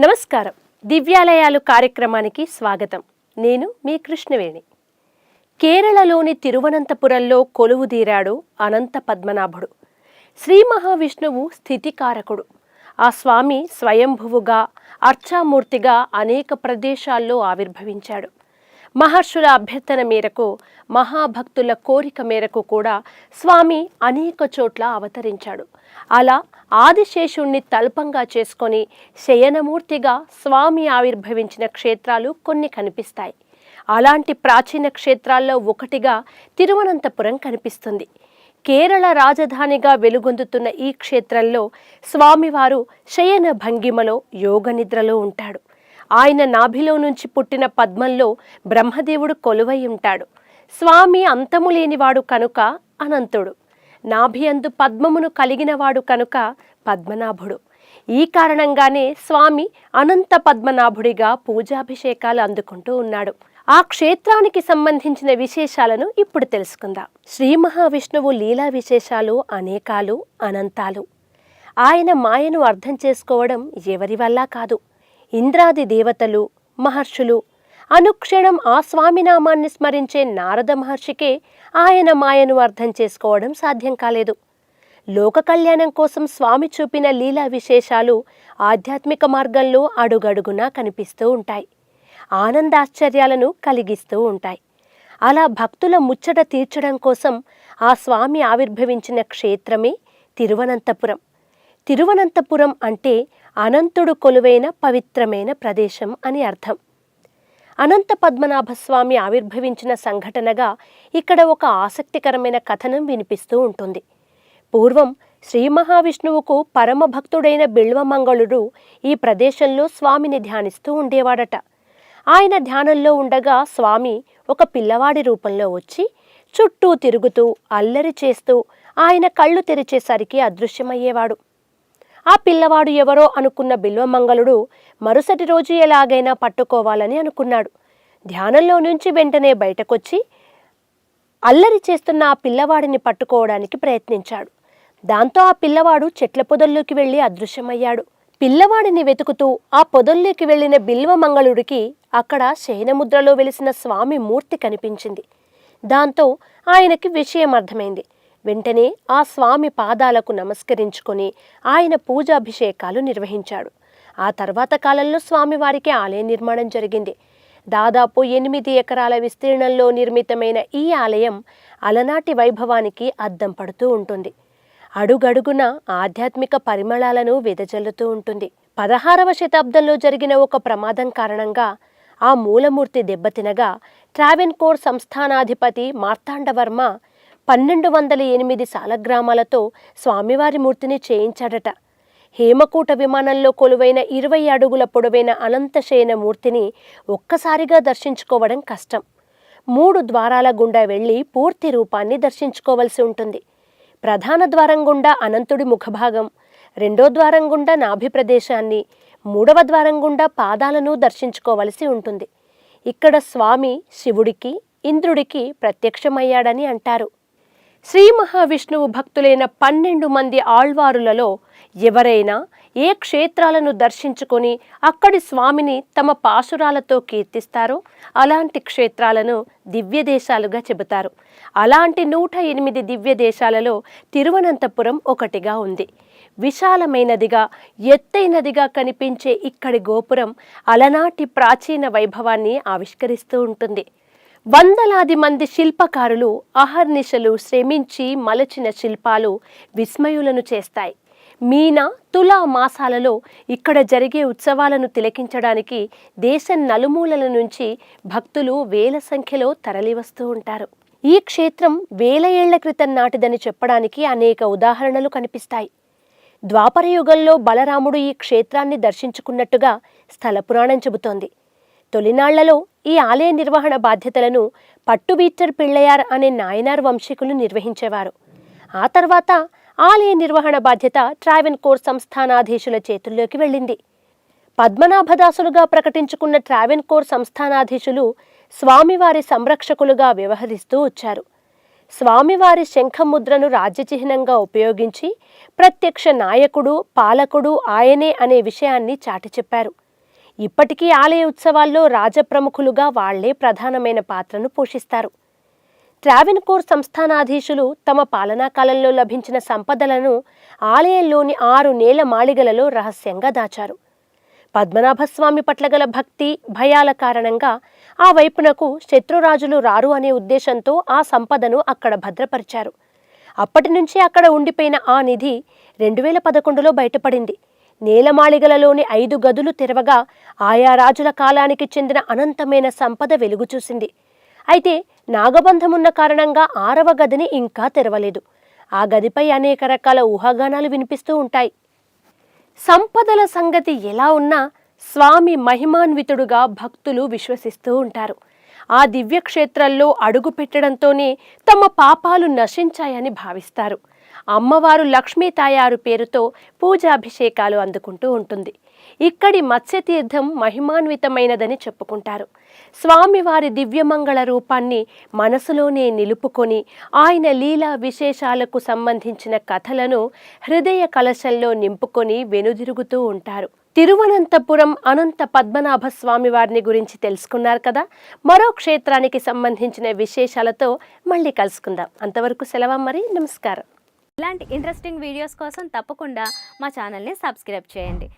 నమస్కారం. దివ్యాలయాలు కార్యక్రమానికి స్వాగతం. నేను మీ కృష్ణవేణి. కేరళలోని తిరువనంతపురంలో కొలువుదీరాడు అనంత పద్మనాభుడు. శ్రీ మహావిష్ణువు స్థితికారకుడు. ఆ స్వామి స్వయంభువుగా అర్చామూర్తిగా అనేక ప్రదేశాల్లో ఆవిర్భవించాడు. మహర్షుల అభ్యర్థన మేరకు మహాభక్తుల కోరిక మేరకు కూడా స్వామి అనేక చోట్ల అవతరించాడు. అలా ఆదిశేషుణ్ణి తల్పంగా చేసుకొని శయనమూర్తిగా స్వామి ఆవిర్భవించిన క్షేత్రాలు కొన్ని కనిపిస్తాయి. అలాంటి ప్రాచీన క్షేత్రాల్లో ఒకటిగా తిరువనంతపురం కనిపిస్తుంది. కేరళ రాజధానిగా వెలుగొందుతున్న ఈ క్షేత్రంలో స్వామివారు శయన భంగిమలో యోగనిద్రలో ఉంటాడు. ఆయన నాభిలో నుంచి పుట్టిన పద్మంలో బ్రహ్మదేవుడు కొలువై ఉంటాడు. స్వామి అంతము లేనివాడు కనుక అనంతుడు. నాభి అందు పద్మమును కలిగినవాడు కనుక పద్మనాభుడు. ఈ కారణంగానే స్వామి అనంత పద్మనాభుడిగా పూజాభిషేకాలు అందుకుంటూ ఉన్నాడు. ఆ క్షేత్రానికి సంబంధించిన విశేషాలను ఇప్పుడు తెలుసుకుందాం. శ్రీ మహావిష్ణువు లీలా విశేషాలు అనేకాలు అనంతాలు. ఆయన మాయను అర్థం చేసుకోవడం ఎవరి వల్ల కాదు. ఇంద్రాది దేవతలు మహర్షులు. అనుక్షణం ఆ స్వామినామాన్ని స్మరించే నారద మహర్షికే ఆయన మాయను అర్థం చేసుకోవడం సాధ్యం కాలేదు. లోక కళ్యాణం కోసం స్వామి చూపిన లీలా విశేషాలు ఆధ్యాత్మిక మార్గంలో అడుగడుగునా కనిపిస్తూ ఉంటాయి. ఆనందాశ్చర్యాలను కలిగిస్తూ ఉంటాయి. అలా భక్తుల ముచ్చట తీర్చడం కోసం ఆ స్వామి ఆవిర్భవించిన క్షేత్రమే తిరువనంతపురం. తిరువనంతపురం అంటే అనంతుడు కొలువైన పవిత్రమైన ప్రదేశం అని అర్థం. అనంత పద్మనాభస్వామి ఆవిర్భవించిన సంఘటనగా ఇక్కడ ఒక ఆసక్తికరమైన కథనం వినిపిస్తూ ఉంటుంది. పూర్వం శ్రీ మహావిష్ణువుకు పరమభక్తుడైన బిల్వమంగళుడు ఈ ప్రదేశంలో స్వామిని ధ్యానిస్తూ ఉండేవాడట. ఆయన ధ్యానంలో ఉండగా స్వామి ఒక పిల్లవాడి రూపంలో వచ్చి చుట్టూ తిరుగుతూ అల్లరి చేస్తూ ఆయన కళ్ళు తెరిచేసరికి అదృశ్యమయ్యేవాడు. ఆ పిల్లవాడు ఎవరో అనుకున్న బిల్వమంగళుడు మరుసటి రోజు ఎలాగైనా పట్టుకోవాలని అనుకున్నాడు. ధ్యానంలో నుంచి వెంటనే బయటకొచ్చి అల్లరి చేస్తున్న ఆ పిల్లవాడిని పట్టుకోవడానికి ప్రయత్నించాడు. దాంతో ఆ పిల్లవాడు చెట్ల పొదల్లోకి వెళ్ళి అదృశ్యమయ్యాడు. పిల్లవాడిని వెతుకుతూ ఆ పొదల్లోకి వెళ్ళిన బిల్వమంగళుడికి అక్కడ శయనముద్రలో వెలిసిన స్వామి మూర్తి కనిపించింది. దాంతో ఆయనకి విషయం అర్థమైంది. వెంటనే ఆ స్వామి పాదాలకు నమస్కరించుకొని ఆయన పూజాభిషేకాలు నిర్వహించాడు. ఆ తర్వాత కాలంలో స్వామివారికి ఆలయ నిర్మాణం జరిగింది. దాదాపు ఎనిమిది ఎకరాల విస్తీర్ణంలో నిర్మితమైన ఈ ఆలయం అలనాటి వైభవానికి అద్దం పడుతూ ఉంటుంది. అడుగడుగున ఆధ్యాత్మిక పరిమళాలను వెదజల్లుతూ ఉంటుంది. పదహారవ శతాబ్దంలో జరిగిన ఒక ప్రమాదం కారణంగా ఆ మూలమూర్తి దెబ్బతినగా ట్రావెన్కోర్ సంస్థానాధిపతి మార్తాండవర్మ పన్నెండు వందల ఎనిమిది సాలగ్రామాలతో స్వామివారి మూర్తిని చేయించాడట. హేమకూట విమానంలో కొలువైన ఇరవై అడుగుల పొడవైన అనంతశయన మూర్తిని ఒక్కసారిగా దర్శించుకోవడం కష్టం. మూడు ద్వారాల గుండా వెళ్ళి పూర్తి రూపాన్ని దర్శించుకోవలసి ఉంటుంది. ప్రధాన ద్వారం గుండా అనంతుడి ముఖభాగం రెండో ద్వారం గుండా నాభి ప్రదేశాన్ని మూడవ ద్వారం గుండా పాదాలను దర్శించుకోవలసి ఉంటుంది. ఇక్కడ స్వామి శివుడికి ఇంద్రుడికి ప్రత్యక్షమయ్యాడని అంటారు. శ్రీ మహావిష్ణువు భక్తులైన పన్నెండు మంది ఆళ్వారులలో ఎవరైనా ఏ క్షేత్రాలను దర్శించుకొని అక్కడి స్వామిని తమ పాశురాలతో కీర్తిస్తారో అలాంటి క్షేత్రాలను దివ్యదేశాలుగా చెబుతారు. అలాంటి నూట ఎనిమిది దివ్యదేశాలలో తిరువనంతపురం ఒకటిగా ఉంది. విశాలమైనదిగా ఎత్తైనదిగా కనిపించే ఇక్కడి గోపురం అలనాటి ప్రాచీన వైభవాన్ని ఆవిష్కరిస్తూ ఉంటుంది. వందలాది మంది శిల్పకారులు అహర్నిశలు శ్రమించి మలచిన శిల్పాలు విస్మయులను చేస్తాయి. మీన తులా మాసాలలో ఇక్కడ జరిగే ఉత్సవాలను తిలకించడానికి దేశం నలుమూలల నుంచి భక్తులు వేల సంఖ్యలో తరలివస్తూ ఉంటారు. ఈ క్షేత్రం వేల ఏళ్ళ క్రితం నాటిదని చెప్పడానికి అనేక ఉదాహరణలు కనిపిస్తాయి. ద్వాపరయుగంలో బలరాముడు ఈ క్షేత్రాన్ని దర్శించుకున్నట్టుగా స్థల పురాణం చెబుతోంది. తొలినాళ్ళలో ఈ ఆలయ నిర్వహణ బాధ్యతలను పట్టుబీటర్ పిళ్ళయార్ అనే నాయనార్ వంశీకులు నిర్వహించేవారు. ఆ తర్వాత ఆలయ నిర్వహణ బాధ్యత ట్రావెన్కోర్ సంస్థానాధీశుల చేతుల్లోకి వెళ్ళింది. పద్మనాభదాసులుగా ప్రకటించుకున్న ట్రావెన్కోర్ సంస్థానాధీశులు స్వామివారి సంరక్షకులుగా వ్యవహరిస్తూ వచ్చారు. స్వామివారి శంఖముద్రను రాజ్యచిహ్నంగా ఉపయోగించి ప్రత్యక్ష నాయకుడు పాలకుడు ఆయనే అనే విషయాన్ని చాటి చెప్పారు ఇప్పటికీ ఆలయ ఉత్సవాల్లో రాజప్రముఖులుగా వాళ్ళే ప్రధానమైన పాత్రను పోషిస్తారు. ట్రావెన్కోర్ సంస్థానాధీశులు తమ పాలనా కాలంలో లభించిన సంపదలను ఆలయంలోని ఆరు నేల మాళిగలలో రహస్యంగా దాచారు. పద్మనాభస్వామి పట్ల గల భక్తి భయాల కారణంగా ఆ వైపునకు శత్రురాజులు రారు అనే ఉద్దేశంతో ఆ సంపదను అక్కడ భద్రపరిచారు. అప్పటి నుంచి అక్కడ ఉండిపోయిన ఆ నిధి రెండు వేల పదకొండులో బయటపడింది. నేలమాళిగలలోని ఐదు గదులు తెరవగా ఆయా రాజుల కాలానికి చెందిన అనంతమైన సంపద వెలుగు చూసింది. అయితే నాగబంధమున్న కారణంగా ఆరవ గదిని ఇంకా తెరవలేదు. ఆ గదిపై అనేక రకాల ఊహాగానాలు వినిపిస్తూ ఉంటాయి. సంపదల సంగతి ఎలా ఉన్నా స్వామి మహిమాన్వితుడుగా భక్తులు విశ్వసిస్తూ ఉంటారు. ఆ దివ్యక్షేత్రంలో అడుగు పెట్టడంతోనే తమ పాపాలు నశించాయని భావిస్తారు. అమ్మవారు లక్ష్మీ తాయారు పేరుతో పూజాభిషేకాలు అందుకుంటూ ఉంటుంది. ఇక్కడి మత్స్యతీర్థం మహిమాన్వితమైనదని చెప్పుకుంటారు. స్వామివారి దివ్యమంగళ రూపాన్ని మనసులోనే నిలుపుకొని ఆయన లీలా విశేషాలకు సంబంధించిన కథలను హృదయ కలశంలో నింపుకొని వెనుదిరుగుతూ ఉంటారు. తిరువనంతపురం అనంత పద్మనాభ స్వామి వారిని గురించి తెలుసుకున్నారు కదా? మరో క్షేత్రానికి సంబంధించిన విశేషాలతో మళ్ళీ కలుసుకుందాం. అంతవరకు సెలవు మరి. నమస్కారం. ఇలాంటి ఇంట్రెస్టింగ్ వీడియోస్ కోసం తప్పకుండా మా ఛానల్ని సబ్స్క్రైబ్ చేయండి.